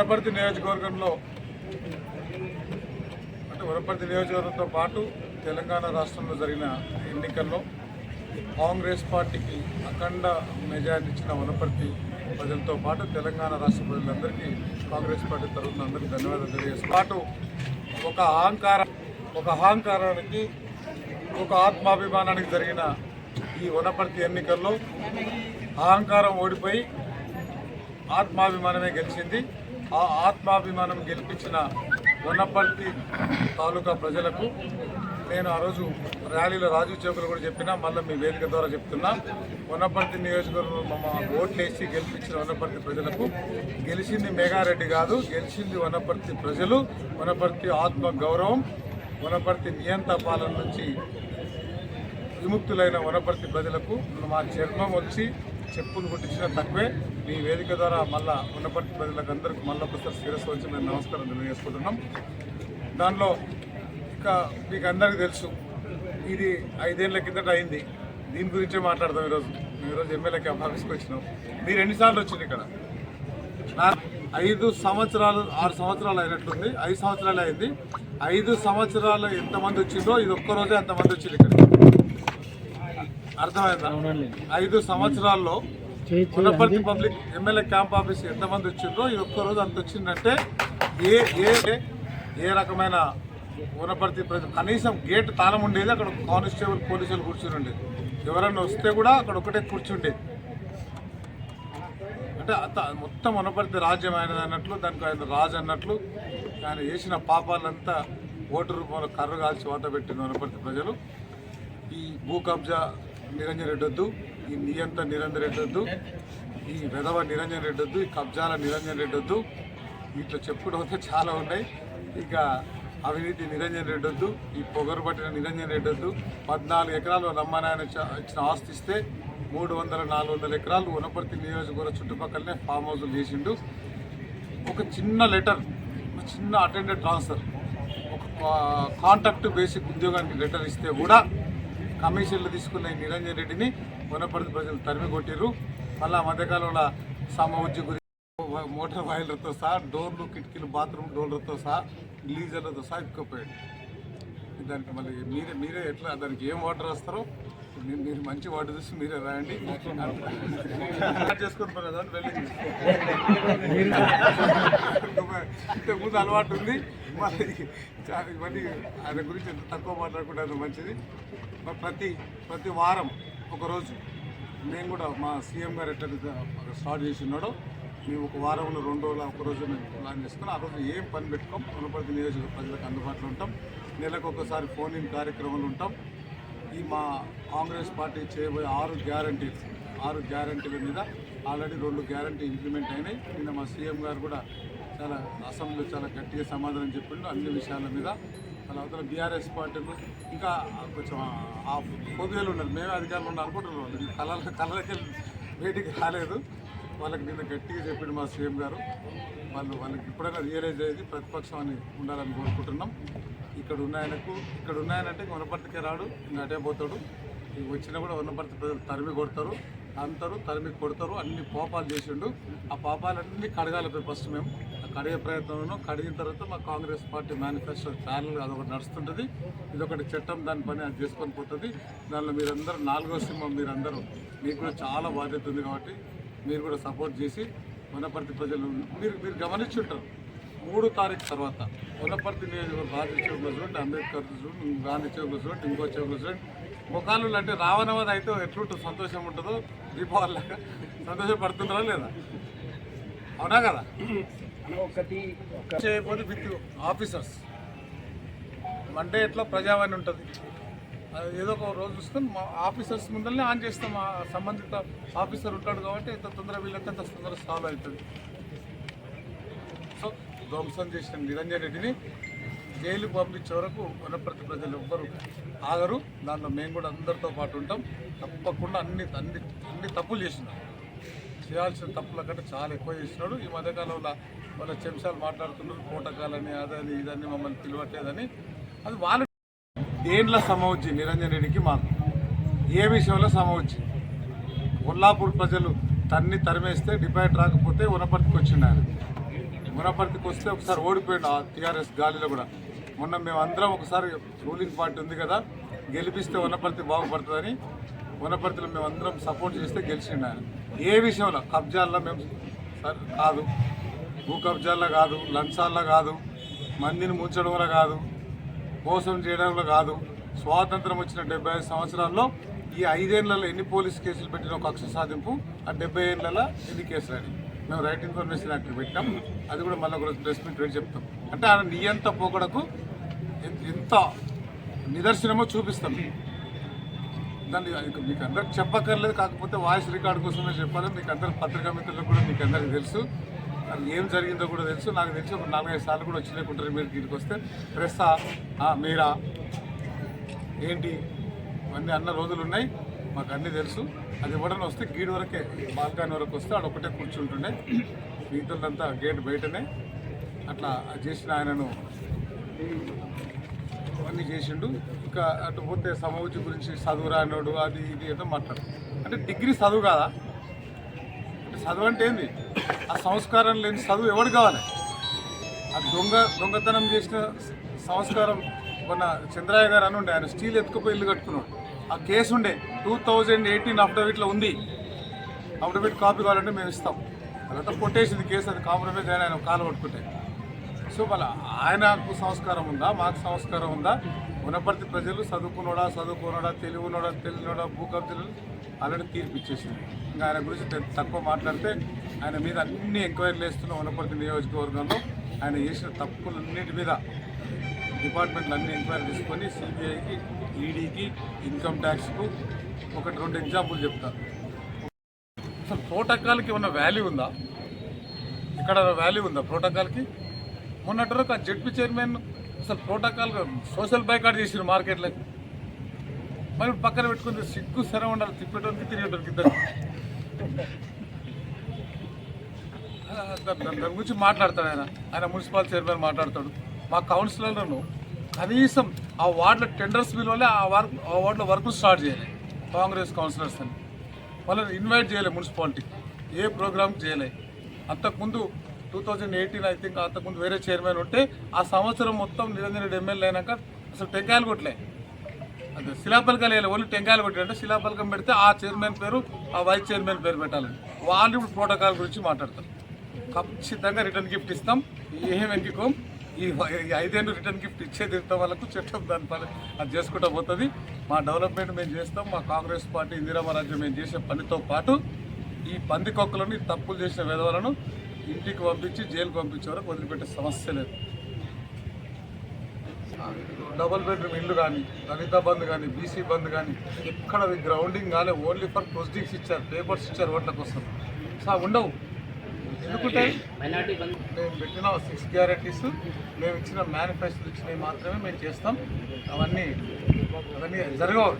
వనపర్తి నియోజకవర్గంలో అంటే వనపర్తి నియోజకవర్గంతో పాటు తెలంగాణ రాష్ట్రంలో జరిగిన ఎన్నికల్లో కాంగ్రెస్ పార్టీకి అఖండ మెజారిటీ ఇచ్చిన వనపర్తి ప్రజలతో పాటు తెలంగాణ రాష్ట్ర ప్రజలందరికీ కాంగ్రెస్ పార్టీ తరఫున అందరికీ ధన్యవాదాలు తెలియజేస్తూ పాటు ఒక అహంకారం ఒక అహంకారానికి ఒక ఆత్మాభిమానానికి జరిగిన ఈ వనపర్తి ఎన్నికల్లో అహంకారం ఓడిపోయి ఆత్మాభిమానమే గెలిచింది. ఆ ఆత్మాభిమానం గెలిపించిన వనపర్తి తాలూకా ప్రజలకు నేను ఆ రోజు ర్యాలీలో రాజు చౌకులు కూడా చెప్పినా మళ్ళీ మీ వేదిక ద్వారా చెప్తున్నా. వనపర్తి నియోజకవర్గంలో మమ్మ ఓట్లేసి గెలిపించిన వనపర్తి ప్రజలకు గెలిచింది మేఘారెడ్డి కాదు గెలిచింది వనపర్తి ప్రజలు. వనపర్తి ఆత్మ గౌరవం వనపర్తి నియంత పాలన నుంచి విముక్తులైన వనపర్తి ప్రజలకు మా చర్మం వచ్చి చెప్పులు కొట్టించిన తక్కువే. మీ వేదిక ద్వారా మళ్ళా వనపర్తి ప్రజలకు అందరికీ మళ్ళీ ఒకసారి శిరస్సు వచ్చి మేము నమస్కారం తెలియజేసుకుంటున్నాం. దానిలో ఇక మీకు అందరికీ తెలుసు ఇది ఐదేళ్ళ కిందట అయింది. దీని గురించే మాట్లాడదాం ఈరోజు. మేము ఈరోజు ఎమ్మెల్యేకి క్యాంప్ ఆఫీస్కి వచ్చినాం మీరు ఎన్నిసార్లు వచ్చింది ఇక్కడ? నా ఐదు సంవత్సరాలు ఆరు సంవత్సరాలు అయినట్లుంది ఐదు సంవత్సరాలు అయింది. ఐదు సంవత్సరాలు ఎంతమంది వచ్చిందో ఇది ఒక్కరోజే అంతమంది వచ్చింది ఇక్కడ. అర్థమైందా? ఐదు సంవత్సరాల్లో Wanaparthy public MLA camp office ఎంతమంది వచ్చిందో ఈ ఒక్కరోజు అంత వచ్చిందంటే ఏ ఏ ఏ రకమైన వనపర్తి ప్రజలు కనీసం గేట్ తాళం ఉండేది అక్కడ కానిస్టేబుల్ పోలీసులు కూర్చుని ఉండేది ఎవరన్నా వస్తే కూడా అక్కడ ఒకటే కూర్చుండేది. అంటే అంత మొత్తం వనపర్తి రాజ్యం ఆయనది అన్నట్లు దానికి ఆయన రాజు అన్నట్లు ఆయన చేసిన పాపాలంతా ఓటు రూపంలో కర్ర కాల్చి వాత పెట్టిన వనపర్తి ప్రజలు. ఈ భూ కబ్జా నిరంజన్ రెడ్డి వద్దు ఈ నియంత నిరంజన్ రెడ్డి వద్దు ఈ వెధవ నిరంజన్ రెడ్డి వద్దు ఈ కబ్జాల నిరంజన్ రెడ్డి వద్దు ఇట్లా చెప్పుకుంటూ చాలా ఉన్నాయి. ఇక అవినీతి నిరంజన్ రెడ్డి వద్దు ఈ పొగరు పట్టిన నిరంజన్ రెడ్డి వద్దు పద్నాలుగు ఎకరాలు రమ్మనాయన ఇచ్చిన ఆస్తి ఇస్తే మూడు వందల నాలుగు వందల ఎకరాలు వనపర్తి నియోజకవర్గ చుట్టుపక్కలనే ఫామ్ హౌస్లు చేసిండు. ఒక చిన్న లెటర్ ఒక చిన్న అటెండెడ్ ట్రాన్స్ఫర్ ఒక కాంటాక్ట్ బేసిక్ ఉద్యోగానికి లెటర్ ఇస్తే కూడా కమిషన్లు తీసుకున్న ఈ నిరంజన్ రెడ్డిని వనపర్తి ప్రజలు తరిమి కొట్టిరు మళ్ళీ ఆ మధ్యకాలంలో సమవుజ్జి గురించి మోటార్ వాయిలతో సహా డోర్లు కిటికీలు బాత్రూమ్ డోర్లతో సహా గ్లీజర్లతో సహా ఎత్తుకుపోయాడు దానికి మళ్ళీ మీరే మీరే ఎట్లా దానికి ఏం వాటర్ వస్తారో మీరు మీరు మంచి వాటర్ చూసి మీరే రాయండి చేసుకుని పోయినా వెళ్ళి ఇంతకుముందు అలవాటు ఉంది. మరి మళ్ళీ ఆయన గురించి ఎంత తక్కువ మాట్లాడుకుంటే మంచిది. ప్రతి ప్రతి వారం ఒకరోజు మేము కూడా మా సీఎం గారు ఎట్లా స్టార్ట్ చేసి ఉన్నాడో మేము ఒక వారంలో రెండు రోజులు ఒక రోజు మేము ప్లాన్ చేసుకుని ఆ రోజు ఏం పని పెట్టుకోం? వనపర్తి నియోజక ప్రజలకు అందుబాటులో ఉంటాం. నెలకు ఒకసారి ఫోన్ ఇన్ కార్యక్రమాలు ఉంటాం. ఈ మా కాంగ్రెస్ పార్టీ చేయబోయే ఆరు గ్యారంటీలు ఆరు గ్యారంటీల మీద ఆల్రెడీ రెండు గ్యారంటీ ఇంప్లిమెంట్ అయినాయి. నిన్న మా సీఎం గారు కూడా చాలా అసెంబ్లీలో చాలా గట్టిగా సమాధానం చెప్పిండు. అన్ని విషయాల మీద అలా అవతల బీఆర్ఎస్ పార్టీలు ఇంకా కొంచెం ఆ ఉన్నారు. మేమే అధికారంలో ఉన్నాం అనుకుంటున్నాం. కళ కళలకి వేటికి రాలేదు. వాళ్ళకి నిన్న గట్టిగా చెప్పిండు మా సీఎం గారు. వాళ్ళు వాళ్ళకి ఇప్పుడైనా రియలైజ్ అయ్యేది ప్రతిపక్షం అని ఉండాలని కోరుకుంటున్నాం. ఇక్కడ ఉన్న ఆయనకు ఇక్కడ ఉన్న ఆయన అంటే వనపర్తికే రాడు అటే పోతాడు. ఇక వచ్చినా కూడా వనపర్తి ప్రజలు తరిమి కొడతారు. అంతరు తరిమి కొడతారు అన్ని పాపాలు చేసిండు. ఆ పాపాలన్నీ కడగాలి ఫస్ట్ మేము. ఆ కడిగే ప్రయత్నంలో కడిగిన తర్వాత మా కాంగ్రెస్ పార్టీ మేనిఫెస్టో ఛానల్ అదొకటి నడుస్తుంటుంది. ఇదొకటి చట్టం దాని పని అది చేసుకొని పోతుంది. దానిలో మీరందరూ నాలుగో సింహం మీరందరూ మీకు కూడా చాలా బాధ్యత ఉంది కాబట్టి మీరు కూడా సపోర్ట్ చేసి వనపర్తి ప్రజలు మీరు మీరు గమనించుంటారు. మూడు తారీఖు తర్వాత. వనపర్తి నియోజకవర్గం రాజు చౌక్లో చూడండి అంబేద్కర్ చూడండి గాంధీ చౌక్లో చూడండి ఇంకో చౌక్లో చూడండి ముఖాలు అంటే రావణవది అయితే ఎట్లుంటుంది సంతోషం ఉంటుందో దీపావళి సంతోషపడుతున్నారా లేదా? అవునా కదా? ఒకటి చేయకపోతే విత్ ఆఫీసర్స్. మండే ఎట్లా ప్రజావాణి ఉంటుంది? ఏదో ఒక రోజు చూసుకొని మా ఆఫీసర్స్ ముందరనే ఆన్ చేస్తాం ఆ సంబంధిత ఆఫీసర్ ఉంటాడు కాబట్టి ఎంత తొందర వీళ్ళకి అంత తొందర సాల్వ్ అవుతుంది. సో ధ్వంసం చేసిన నిరంజన్ రెడ్డిని జైలు పంపించే వరకు వనప్రతి ప్రజలు ఎవ్వరు ఆగరు. దాంట్లో మేము కూడా అందరితో పాటు ఉంటాం. తప్పకుండా అన్ని అన్ని అన్ని తప్పులు చేసినాం చేయాల్సిన తప్పుల కంటే చాలా ఎక్కువ చేసినాడు. ఈ మధ్యకాలంలో వాళ్ళ చెంచాలు మాట్లాడుతున్నారు. కోటకాలని అదని ఇదని మమ్మల్ని పిలవట్లేదని. అది వాళ్ళు దేంట్లో సమవచ్చి నిరంజన్ రెడ్డికి మాకు. ఏ విషయంలో సమవచ్చి కొల్లాపూర్ ప్రజలు తన్ని తరిమేస్తే డిపాయిట్ రాకపోతే ఉనపర్తికి వచ్చిండు ఆయన మునపర్తికి వస్తే ఒకసారి ఓడిపోయిండు ఆ టీఆర్ఎస్ గాలిలో కూడా. మొన్న మేమందరం ఒకసారి రూలింగ్ పార్టీ ఉంది కదా గెలిపిస్తే వనపర్తి బాగుపడుతుందని వనపర్తిలో మేము అందరం సపోర్ట్ చేస్తే గెలిచిండు ఆయన. ఏ విషయంలో? కబ్జాల్లో మేము కాదు. భూ కబ్జాల్లో కాదు లంచాల్లో కాదు మందిని ముంచడంలో కాదు మోసం చేయడంలో కాదు. స్వాతంత్రం వచ్చిన డెబ్బై ఐదు సంవత్సరాల్లో ఈ ఐదేళ్ళలో ఎన్ని పోలీస్ కేసులు పెట్టిన ఒక కక్ష సాధింపు ఆ డెబ్బై ఏళ్ళలో ఎన్ని కేసులు అని మేము రైట్ ఇన్ఫర్మేషన్ యాక్ట్ పెట్టాం అది కూడా మళ్ళీ కూడా ప్రెస్ మీట్ పెట్టి చెప్తాం. అంటే ఆయన నియంత పోకడకు ఎంత- ఎంత నిదర్శనమో చూపిస్తాం. దాన్ని మీకు అందరికి చెప్పక్కర్లేదు కాకపోతే వాయిస్ రికార్డ్ కోసమే చెప్పాలి. మీకు అందరు పత్రికా మిత్రులకు కూడా మీకు అందరికీ తెలుసు. అది ఏం జరిగిందో కూడా తెలుసు. నాకు తెలిసి ఒక నాలుగైదు సార్లు కూడా వచ్చినాయి మీరు దీనికి వస్తే. ప్రెస్సా మీరా ఏంటి? ఇవన్నీ అన్న రోజులు ఉన్నాయి. మాకు అన్నీ తెలుసు. అది ఎవడన్నా వస్తే గీడ్ వరకే బాల్కాని వరకు వస్తే ఆడ ఒకటే కూర్చుంటుండే. మిగతాదంతా గేట్ బయటనే. అట్లా చేసిన ఆయనను అవన్నీ చేసిండు. ఇంకా అటు పోతే సమవుచి గురించి చదువు రానోడు అది ఇది ఏదో మాట్లాడు. అంటే డిగ్రీ చదువు కాదా? అంటే చదువు అంటే ఏంది? ఆ సంస్కారం లేని చదువు ఎవడు కావాలి? ఆ దొంగ దొంగతనం చేసిన సంస్కారం మన చంద్రయ్య గారు అని ఉండే ఆయన స్టీల్ ఎత్తుకుపోయి ఇల్లు కట్టుకున్నాడు. ఆ కేసు ఉండే. టూ థౌజండ్ ఎయిటీన్ అఫిడవిట్లో ఉంది. అఫిడవిట్ కాపీ కావాలంటే మేము ఇస్తాం. తర్వాత కొట్టేసింది కేసు అది కాంప్రమైజ్ అయినా ఆయన కాలు పట్టుకుంటే. సో మళ్ళీ ఆయనకు సంస్కారం ఉందా? మాకు సంస్కారం ఉందా? వనపర్తి ప్రజలు చదువుకున్నోడా చదువుకున్నోడా తెలివినోడా తెలియనోడా భూ అలాంటి ఆల్రెడీ తీర్పు ఇచ్చేసింది. ఇంకా ఆయన గురించి తక్కువ మాట్లాడితే ఆయన మీద అన్ని ఎంక్వైరీలు వేస్తున్న. వనపర్తి నియోజకవర్గంలో ఆయన చేసిన తప్పులన్నిటి మీద డిపార్ట్మెంట్లు అన్ని ఎంక్వైరీ తీసుకొని సిబిఐకి ఈడీకి ఇన్కమ్ ట్యాక్స్కు ఒకటి రెండు ఎగ్జాంపుల్ చెప్తాను అసలు ప్రోటోకాల్కి ఉన్న వాల్యూ ఉందా? ఇక్కడ వాల్యూ ఉందా ప్రోటోకాల్కి? మొన్నటి వరకు ఆ జడ్పీ చైర్మన్ అసలు ప్రోటోకాల్ సోషల్ బైకాట్ చేసిన మార్కెట్లకి మరి పక్కన పెట్టుకుంది సిగ్గు సరే ఉండాలి తిప్పేటోనికి తిరిగేటోనికి ఇద్దరు. దాని దాని గురించి మాట్లాడతాడు ఆయన. ఆయన మున్సిపల్ చైర్మన్ మాట్లాడతాడు. మా కౌన్సిలర్లను కనీసం ఆ వార్డుల టెండర్స్ విలువలే ఆ వర్క్ ఆ వార్డులో వర్క్ స్టార్ట్ చేయాలి. కాంగ్రెస్ కౌన్సిలర్స్ అని వాళ్ళని ఇన్వైట్ చేయలేదు మున్సిపాలిటీకి ఏ ప్రోగ్రామ్ చేయలే. అంతకుముందు two thousand eighteen I think అంతకుముందు వేరే చైర్మన్ ఉంటే ఆ సంవత్సరం మొత్తం నిరంజన్ రెడ్డి ఎమ్మెల్యే అయినాక అసలు టెంకాయలు కొట్టలే. అదే శిలాపలకాలు వేయాలి. ఓన్లీ టెంకాయలు కొట్టాలంటే శిలాపలకం పెడితే ఆ చైర్మన్ పేరు ఆ వైస్ చైర్మన్ పేరు పెట్టాలి. వాళ్ళు ఇప్పుడు ప్రోటోకాల్ గురించి మాట్లాడతారు. ఖచ్చితంగా రిటర్న్ గిఫ్ట్ ఇస్తాం. ఏం వెంకికోం. ఈ ఐదేళ్ళు రిటర్న్ గిఫ్ట్ ఇచ్చేది ఇస్తాం వాళ్ళకు? చట్టం దాని పని అది చేసుకుంటూ పోతుంది. మా డెవలప్మెంట్ మేము చేస్తాం మా కాంగ్రెస్ పార్టీ ఇందిరామరాజ్యం మేము చేసే పనితో పాటు ఈ పంది కొక్కలను తప్పులు చేసిన విధవలను ఇంటికి పంపించి జైలుకి పంపించే వరకు వదిలిపెట్టే సమస్య లేదు. డబుల్ బెడ్రూమ్ ఇల్లు కానీ దళిత బంద్ కానీ బీసీ బంద్ కానీ ఎక్కడ గ్రౌండింగ్ కానీ ఓన్లీ ఫర్ ప్రొసీడింగ్స్ ఇచ్చారు పేపర్స్ ఇచ్చారు ఓట్ల కోసం. సా ఉండవు. ఎందుకుంటే మేము పెట్టిన సిక్స్ గ్యారంటీస్ మేము ఇచ్చిన మేనిఫెస్టో ఇచ్చినవి మాత్రమే మేము చేస్తాం. అవన్నీ అవన్నీ జరగవు.